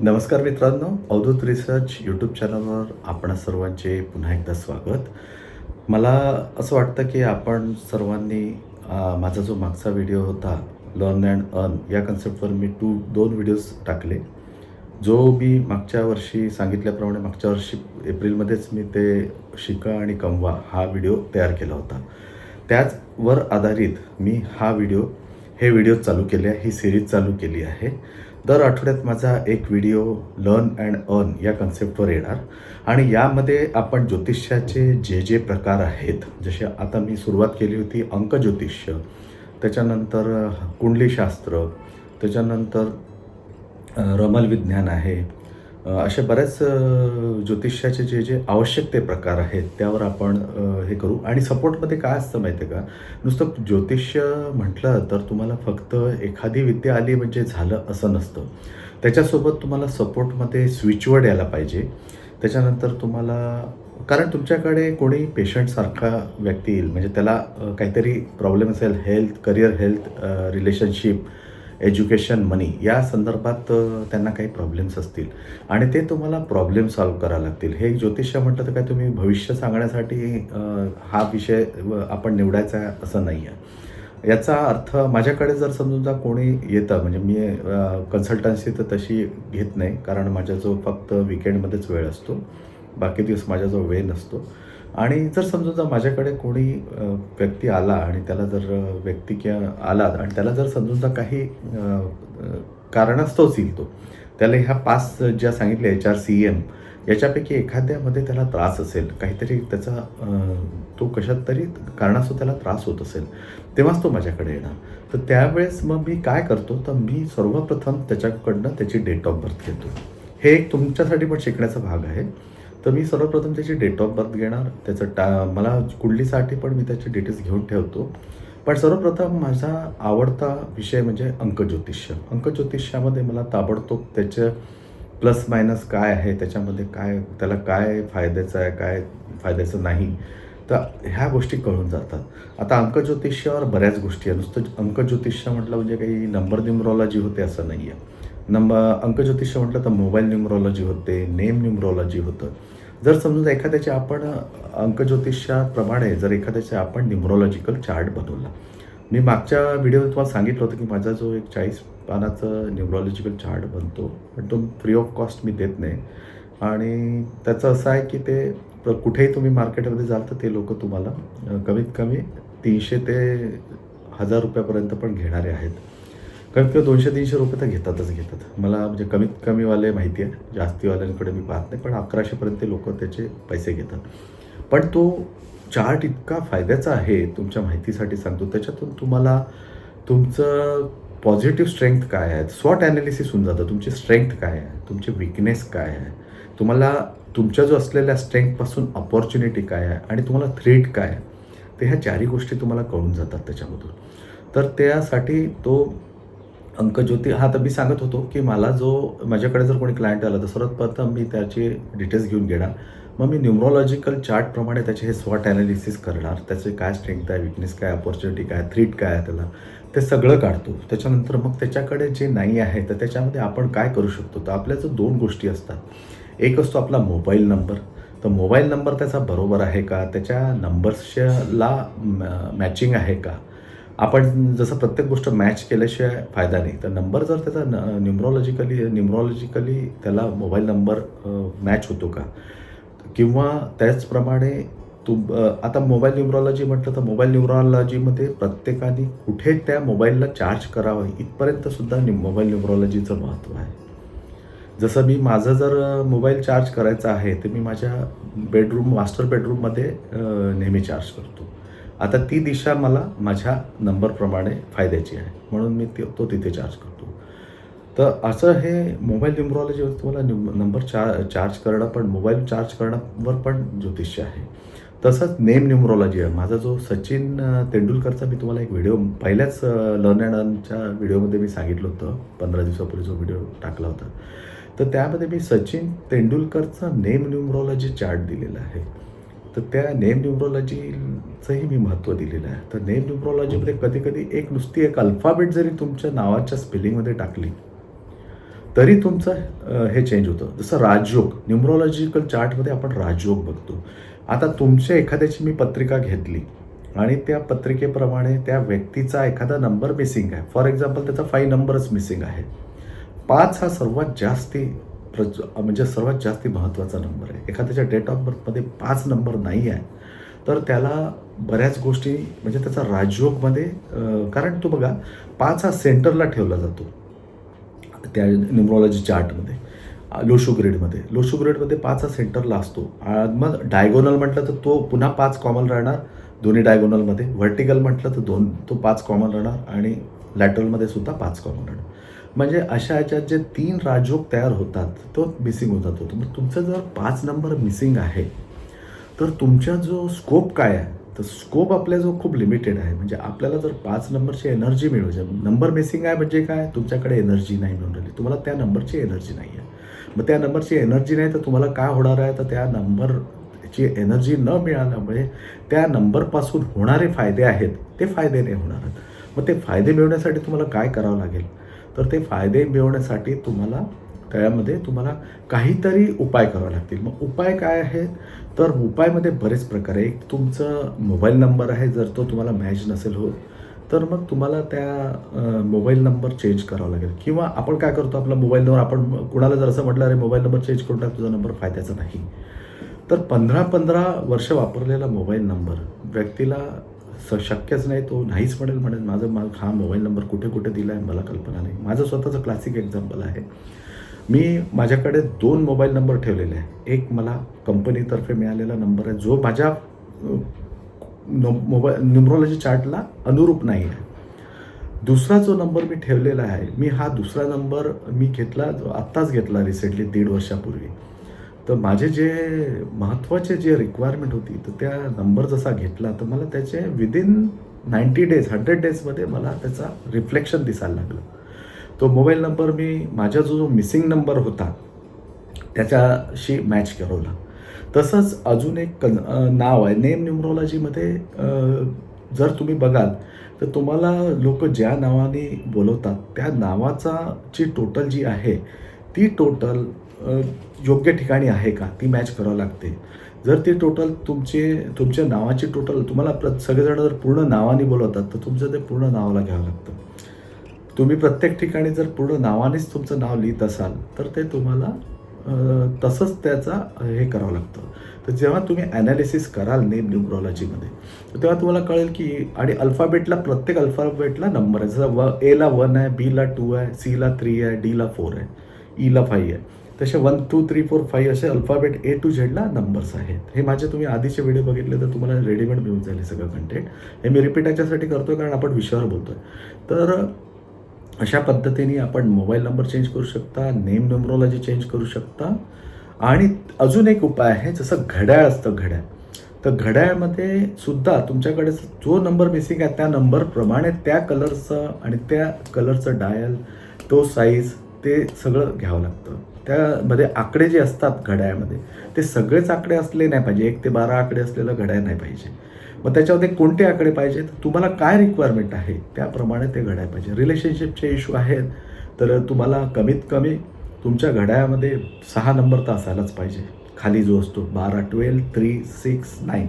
नमस्कार मित्रांनो Avadhoot research YouTube चॅनलवर आपण सर्वांचे पुन्हा एकदा स्वागत. मला असं वाटतं की आपण सर्वांनी माझा जो मागचा व्हिडिओ होता लर्न अँड अर्न या कन्सेप्टवर मी टू दोन व्हिडिओज टाकले. जो मी मागच्या वर्षी सांगितल्याप्रमाणे मागच्या वर्षी एप्रिलमध्येच मी ते शिका आणि कमवा हा व्हिडिओ तयार केला होता. त्याचवर आधारित मी हा व्हिडिओ हे व्हिडिओ चालू केले आहे ही सिरीज चालू केली आहे. दर आठवड्यात माझा एक व्हिडिओ लर्न अँड अर्न या कन्सेप्टवर येणार. आणि यामध्ये आपण ज्योतिष्याचे जे जे प्रकार आहेत जसे आता मी सुरुवात केली होती अंक ज्योतिष्य त्याच्यानंतर कुंडलीशास्त्र त्याच्यानंतर रमल विज्ञान आहे असे बरेच ज्योतिष्याचे जे जे आवश्यक ते प्रकार आहेत त्यावर आपण हे करू. आणि सपोर्टमध्ये काय असतं माहिती आहे का? नुसतं ज्योतिष्य म्हटलं तर तुम्हाला फक्त एखादी विद्या आली म्हणजे झालं असं नसतं. त्याच्यासोबत तुम्हाला सपोर्टमध्ये स्विचवर्ड यायला पाहिजे. त्याच्यानंतर तुम्हाला कारण तुमच्याकडे कोणी पेशंटसारखा व्यक्ती येईल. म्हणजे त्याला काहीतरी प्रॉब्लेम असेल health career health relationship education money या संदर्भात त्यांना काही प्रॉब्लेम्स असतील. आणि ते तुम्हाला प्रॉब्लेम सॉल्व्ह करावे लागतील. हे ज्योतिष ज्योतिष्य म्हटलं तर काय तुम्ही भविष्य सांगण्यासाठी हा विषय आपण निवडायचा आहे असं नाही आहे याचा अर्थ माझ्याकडे जर समजून जा कोणी येतं म्हणजे मी कन्सल्टन्सी तर तशी घेत नाही कारण माझ्याजवळ फक्त विकेंडमध्येच वेळ असतो. बाकी दिवस माझ्याजवळ वेळ नसतो. आणि जर समजून जा माझ्याकडे कोणी व्यक्ती आला आणि त्याला जर व्यक्ती किंवा आला आणि त्याला जर समजून जा काही कारणास्तव अ, कारणास्तवच येईल तो त्याला ह्या पाच ज्या सांगितल्या एच आर सी एम याच्यापैकी एखाद्यामध्ये त्याला त्रास असेल काहीतरी त्याचा तो कशात तरी कारणास्तव त्याला त्रास होत असेल तेव्हाच तो माझ्याकडे येणार. तर त्यावेळेस मग मी काय करतो तर मी सर्वप्रथम त्याच्याकडनं त्याची डेट ऑफ बर्थ घेतो. हे एक तुमच्यासाठी पण शिकण्याचा भाग आहे. तर मी सर्वप्रथम त्याची डेट ऑफ बर्थ घेणार. त्याचं टा मला कुंडलीसाठी पण मी त्याचे डिटेल्स घेऊन ठेवतो. पण सर्वप्रथम माझा आवडता विषय म्हणजे अंकज्योतिष्य. अंकज्योतिष्यामध्ये मला ताबडतोब त्याचं प्लस मायनस काय आहे त्याच्यामध्ये काय त्याला काय फायद्याचं आहे काय फायद्याचं नाही तर ह्या गोष्टी कळून जातात. आता अंकज्योतिष्यावर बऱ्याच गोष्टी आहे नुसतं अंकज्योतिष्य म्हटलं म्हणजे काही नंबर न्युमरॉलॉजी होते असं नाही आहे नंबर अंकज्योतिष्य म्हटलं तर मोबाईल न्युमरॉलॉजी होते नेम न्युमरॉलॉजी होतं. जर समजा एखाद्याचे आपण अंकज्योतिष्याप्रमाणे जर एखाद्याचे आपण न्युमरॉलॉजिकल चार्ट बनवला. मी मागच्या व्हिडिओत तुम्हाला सांगितलं होतं की माझा जो एक चाळीस पानाचं न्युमरॉलॉजिकल चार्ट बनतो पण तो फ्री ऑफ कॉस्ट मी देत नाही. आणि त्याचं असं आहे की ते तर कुठेही तुम्ही मार्केटमध्ये जाल तर ते लोक तुम्हाला कमीत कमी तीनशे ते हजार रुपयापर्यंत पण घेणारे आहेत. कमीत कमी दोनशे तीनशे रुपये तर घेतातच घेतात. मला म्हणजे कमीत कमीवाले माहिती आहे जास्तीवाल्यांकडे मी पाहत नाही पण अकराशेपर्यंत लोक त्याचे पैसे घेतात. पण तो चार्ट इतका फायद्याचा आहे तुमच्या माहितीसाठी सांगतो त्याच्यातून तुम्हाला तुमचं पॉझिटिव्ह स्ट्रेंथ काय आहे? स्वॉट ॲनालिसिस होऊन जातं तुमची स्ट्रेंथ काय आहे? तुमचे विकनेस काय आहे? तुम्हाला तुमच्या जो असलेल्या स्ट्रेंथपासून अपॉर्च्युनिटी काय आहे आणि तुम्हाला थ्रेट काय आहे तर ह्या चारही गोष्टी तुम्हाला कळून जातात त्याच्यामधून. तर त्यासाठी तो अंकज्योती हा तर मी सांगत होतो की मला जो माझ्याकडे जर कोणी क्लायंट आला तर सर्वात प्रथम मी त्याचे डिटेल्स घेऊन घेणार. मग मी न्युमरॉलॉजिकल चार्टप्रमाणे त्याचे हे स्वॉट ॲनालिसिस करणार. त्याचे काय स्ट्रेंथ आहे विकनेस काय अपॉर्च्युनिटी काय थ्रीट काय आहे त्याला ते सगळं काढतो. त्याच्यानंतर मग त्याच्याकडे जे नाही आहे तर त्याच्यामध्ये आपण काय करू शकतो? तर आपल्या जो दोन गोष्टी असतात एक असतो आपला मोबाईल नंबर. तर मोबाईल नंबर त्याचा बरोबर आहे का? त्याच्या नंबर्सला मॅचिंग आहे का? आपण जसं प्रत्येक गोष्ट मॅच केल्याशिवाय फायदा नाही. तर नंबर जर त्याचा न न्युमरॉलॉजिकली न्युमरॉलॉजिकली त्याला मोबाईल नंबर मॅच होतो का? किंवा त्याचप्रमाणे तू आता मोबाईल न्युमरॉलॉजी म्हटलं तर मोबाईल न्युमरॉलॉजीमध्ये प्रत्येकाने कुठे त्या मोबाईलला चार्ज करावं? इथपर्यंतसुद्धा नि मोबाईल न्युमरॉलॉजीचं महत्त्व आहे. जसं मी माझं जर मोबाईल चार्ज करायचा आहे तर मी माझ्या बेडरूम मास्टर बेडरूममध्ये नेहमी चार्ज करतो. आता ती दिशा मला माझ्या नंबरप्रमाणे फायद्याची आहे. म्हणून मी ते- तो तिथे चार्ज करतो. तर असं हे मोबाईल न्युमरॉलॉजीवर तुम्हाला न्यू नंबर चार चार्ज करणं पण मोबाईल चार्ज करण्यावर पण ज्योतिष्य आहे. तसंच नेम न्युमरॉलॉजी आहे. माझा जो सचिन तेंडुलकरचा मी तुम्हाला एक व्हिडिओ पहिल्याच लर्न अँड अर्नच्या व्हिडिओमध्ये मी सांगितलं होतं. पंधरा दिवसापूर्वी जो व्हिडिओ टाकला होता. तर त्यामध्ये मी सचिन तेंडुलकरचा नेम न्युमरॉलॉजी चार्ट दिलेला आहे. तर त्या नेम न्युमरॉलॉजीचंही मी महत्त्व दिलेलं आहे. तर नेम न्युमरॉलॉजीमध्ये कधी कधी एक नुसती एक अल्फाबेट जरी तुमच्या नावाच्या स्पेलिंगमध्ये टाकली तरी तुमचं हे चेंज होतं. जसं राजयोग न्युमरॉलॉजिकल चार्टमध्ये आपण राजयोग बघतो. आता तुमच्या एखाद्याची मी पत्रिका घेतली आणि त्या पत्रिकेप्रमाणे त्या व्यक्तीचा एखादा नंबर मिसिंग आहे. फॉर एक्झाम्पल त्याचा फाईव्ह नंबरच मिसिंग आहे. पाच हा सर्वात जास्ती प्रज म्हणजे सर्वात जास्ती महत्त्वाचा नंबर आहे. एखाद्याच्या डेट ऑफ बर्थमध्ये पाच नंबर नाही आहे तर त्याला बऱ्याच गोष्टी म्हणजे त्याचा राजयोगमध्ये कारण तो बघा पाच हा सेंटरला ठेवला जातो. त्या न्युमरॉलॉजी चार्टमध्ये लोशो ग्रेडमध्ये लोशो ग्रेडमध्ये पाच हा सेंटरला असतो. मग डायगोनल म्हटलं तर तो पुन्हा पाच कॉमन राहणार. दोन्ही डायगोनलमध्ये व्हर्टिकल म्हटलं तर दोन तो पाच कॉमन राहणार आणि लॅटरलमध्ये सुद्धा पाच कॉमन राहणार. म्हणजे अशा ह्याच्यात जे तीन राजयोग तयार होतात तो मिसिंग होत जातो मग तुमचं जर पाच नंबर मिसिंग आहे तर तुमचा जो स्कोप काय आहे तर स्कोप आपल्या जो खूप लिमिटेड आहे. म्हणजे आपल्याला जर पाच नंबरची एनर्जी मिळवायची आहे, नंबर मिसिंग आहे म्हणजे काय? तुमच्याकडे एनर्जी नाही मिळून राहिली. तुम्हाला त्या नंबरची एनर्जी नाही आहे. मग त्या नंबरची एनर्जी नाही तर तुम्हाला काय होणार आहे? तर त्या नंबरची एनर्जी न मिळाल्यामुळे त्या नंबरपासून होणारे फायदे आहेत ते फायदे नाही होणार आहेत. मग ते फायदे मिळवण्यासाठी तुम्हाला काय करावं लागेल? तर ते फायदे मिळवण्यासाठी तुम्हाला त्यामध्ये तुम्हाला काहीतरी उपाय करावे लागतील. मग उपाय काय आहेत? तर उपायमध्ये बरेच प्रकार आहे एक तुमचं मोबाईल नंबर आहे जर तो तुम्हाला मॅच नसेल होत तर मग तुम्हाला त्या मोबाईल नंबर चेंज करावा लागेल. किंवा आपण काय करतो आपला मोबाईल नंबर आपण कुणाला जर असं म्हटलं अरे मोबाईल नंबर चेंज करून टाक तुझा नंबर फायद्याचा नाही. तर पंधरा पंधरा वर्ष वापरलेला मोबाईल नंबर व्यक्तीला स शक्यच नाही तो नाहीच म्हणेल म्हणेल माझं माल हा मोबाईल नंबर कुठे कुठे दिला आहे मला कल्पना नाही. माझं स्वतःचं क्लासिक एक्झाम्पल आहे. मी माझ्याकडे दोन मोबाईल नंबर ठेवलेले आहे एक मला कंपनीतर्फे मिळालेला नंबर आहे जो माझ्या मोबाईल न्युमरॉलॉजी चार्टला अनुरूप नाही आहे. दुसरा जो नंबर मी ठेवलेला आहे मी हा दुसरा नंबर मी घेतला जो आत्ताच घेतला रिसेंटली दीड वर्षापूर्वी. तर माझे जे महत्त्वाचे जे रिक्वायरमेंट होती तर त्या नंबर जसा घेतला तर मला त्याचे विदिन नाईन्टी डेज हंड्रेड डेजमध्ये मला त्याचा रिफ्लेक्शन दिसायला लागलं. तो मोबाईल नंबर मी माझा जो जो मिसिंग नंबर होता त्याच्याशी मॅच करवला तसंच अजून एक कन नाव आहे नेम न्युमरॉलॉजीमध्ये जर तुम्ही बघाल तर तुम्हाला लोक ज्या नावाने बोलवतात त्या नावाचा जी टोटल जी आहे ती टोटल योग्य ठिकाणी आहे का? ती मॅच करावं लागते. जर ते टोटल तुमचे तुमच्या नावाची टोटल तुम्हाला प्र सगळेजण जर पूर्ण नावाने बोलवतात तर तुमचं ते पूर्ण नावाला घ्यावं लागतं. तुम्ही प्रत्येक ठिकाणी जर पूर्ण नावानेच तुमचं नाव लिहित असाल तर ते तुम्हाला तसंच त्याचा हे करावं लागतं. तर जेव्हा तुम्ही ॲनालिसिस कराल नेम न्युमरॉलॉजीमध्ये तर तेव्हा तुम्हाला कळेल की आणि अल्फाबेटला प्रत्येक अल्फाबेटला नंबर आहे. जसं व एला वन आहे बीला टू आहे सीला थ्री आहे डीला फोर आहे. ईला फाईव्ह आहे. तसे one two three four five असे अल्फाबेट ए टू झेडला नंबर्स आहेत. हे माझे तुम्ही आधीचे व्हिडिओ बघितले तर तुम्हाला रेडीमेड मिळून जाईल सगळं कंटेंट हे मी रिपीट याच्यासाठी करतो कारण आपण विषयावर आहे तर अशा पद्धतीने आपण मोबाईल नंबर चेंज करू शकता नेम न्युमरॉलॉजी चेंज करू शकता. आणि अजून एक उपाय आहे जसं घड्याळ असतं घड्याळ. तर घड्याळमध्ये सुद्धा तुमच्याकडे जो नंबर मिसिंग आहे त्या नंबरप्रमाणे त्या कलरचं आणि त्या कलरचं डायल तो साईज ते सगळं घ्यावं लागतं. त्यामध्ये आकडे जे असतात घड्याळमध्ये ते सगळेच आकडे असले नाही पाहिजे. एक ते बारा आकडे असलेलं घड्याळ नाही पाहिजे. मग त्याच्यामध्ये कोणते आकडे पाहिजे तुम्हाला काय रिक्वायरमेंट आहे? त्याप्रमाणे ते घड्याळ पाहिजे. रिलेशनशिपचे इश्यू आहेत तर तुम्हाला कमीत कमी तुमच्या घड्याळामध्ये सहा नंबर तर असायलाच पाहिजे. खाली जो असतो बारा ट्वेल्व थ्री सिक्स नाईन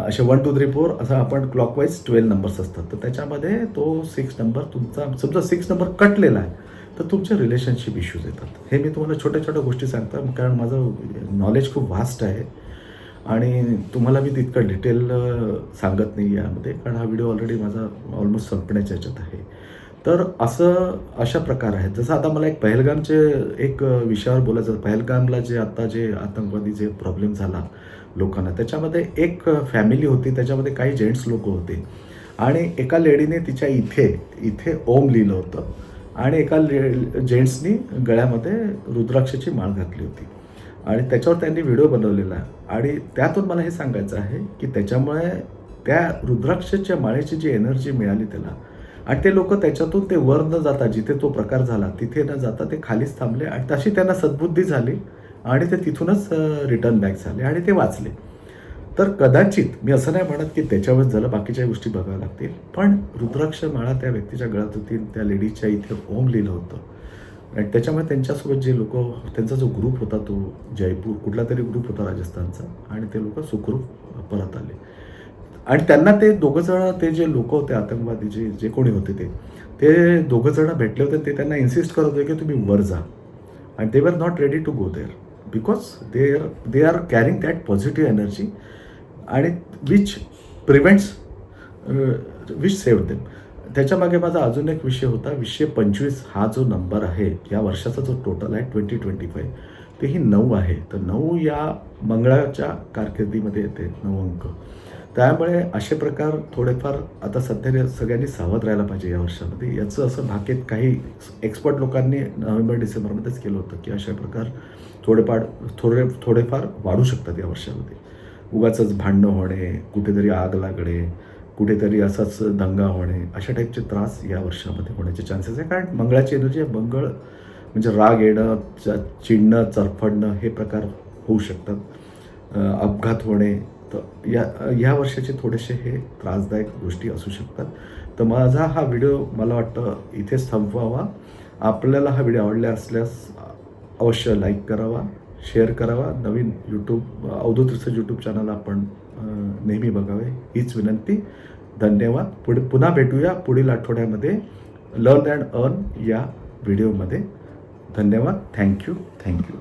असे वन टू थ्री फोर असं आपण क्लॉकवाईज ट्वेल्व नंबर्स असतात. तर त्याच्यामध्ये तो सिक्स नंबर तुमचा समजा सिक्स नंबर कटलेला आहे. तर तुमचे रिलेशनशिप इश्यूज येतात. हे मी तुम्हाला छोट्या छोट्या गोष्टी सांगतो कारण माझं नॉलेज खूप वास्ट आहे. आणि तुम्हाला मी तितकं डिटेल सांगत नाही यामध्ये कारण हा व्हिडिओ ऑलरेडी माझा ऑलमोस्ट संपण्याच्या ह्याच्यात आहे. तर असं अशा प्रकार आहेत. जसं आता मला एक पहलगामचे एक विषयावर बोलायचं पहलगामला जे आता जे आतंकवादी जे प्रॉब्लेम झाला लोकांना त्याच्यामध्ये एक फॅमिली होती. त्याच्यामध्ये काही जेंट्स लोक होते. आणि एका लेडीने तिच्या इथे इथे ओम लिहिलं होतं. आणि एका जेंट्सनी गळ्यामध्ये रुद्राक्षाची माळ घातली होती. आणि त्याच्यावर त्यांनी व्हिडिओ बनवलेला. आणि त्यातून मला हे सांगायचं आहे की त्याच्यामुळे त्या रुद्राक्षाच्या माळेची जी एनर्जी मिळाली त्याला आणि ते लोक त्याच्यातून ते वर न जाता जिथे तो प्रकार झाला तिथे न जाता ते खालीच थांबले आणि तशी त्यांना सद्बुद्धी झाली आणि ते तिथूनच रिटर्न बॅक झाले आणि ते वाचले. तर कदाचित मी असं नाही म्हणत की त्याच्यावर झालं बाकीच्या गोष्टी बघाव्या लागतील पण रुद्राक्ष माळा त्या व्यक्तीच्या गळ्यात होती त्या लेडीजच्या इथे ओम लिहिलं होतं. आणि त्याच्यामुळे त्यांच्यासोबत जे लोक त्यांचा जो ग्रुप होता तो जयपूर कुठला तरी ग्रुप होता राजस्थानचा आणि ते लोक सुखरूप परत आले. आणि त्यांना ते दोघं जण ते जे लोक होते आतंकवादी जे जे कोणी होते ते ते दोघं जण भेटले होते ते त्यांना इन्सिस्ट करत होते की तुम्ही वर जा. आणि they were not ready to go there because they are they are carrying that positive energy आणि which prevents which save them त्याच्यामागे माझा अजून एक विषय होता. विषय पंचवीस हा जो नंबर आहे या वर्षाचा जो टोटल आहे ट्वेंटी ट्वेंटी फाईव्ह तेही नऊ आहे. तर नऊ या मंगळाच्या कारकिर्दीमध्ये येते नऊ अंक. त्यामुळे असे प्रकार थोडेफार आता सध्या सगळ्यांनी सावध राहायला पाहिजे या वर्षामध्ये. याचं असं भाकीत काही एक्सपर्ट लोकांनी नोव्हेंबर डिसेंबरमध्येच केलं होतं की अशा प्रकार थोडेफार थोडे थोडेफार वाढू शकतात या वर्षामध्ये. उगाचंच भांडणं होणे कुठेतरी आग लागणे कुठेतरी असाच दंगा होणे अशा टाईपचे त्रास या वर्षामध्ये होण्याचे चान्सेस आहे कारण मंगळाची एनर्जी आहे मंगळ म्हणजे राग येणं च चिडणं चरफडणं हे प्रकार होऊ शकतात. अपघात होणे तर या या वर्षाचे थोडेसे हे त्रासदायक गोष्टी असू शकतात. तर माझा हा व्हिडिओ मला वाटतं इथेच थांबवावा. आपल्याला हा व्हिडिओ आवडला असल्यास अवश्य लाईक करावा. शेअर करावा. नवीन यूट्यूब अवधूतचं यूट्यूब चॅनल आपण नेहमी बघावे. हीच विनंती. धन्यवाद. पुढे पुन्हा भेटूया पुढील आठवड्यामध्ये. लर्न अँड अर्न या व्हिडिओमध्ये धन्यवाद. Thank you thank you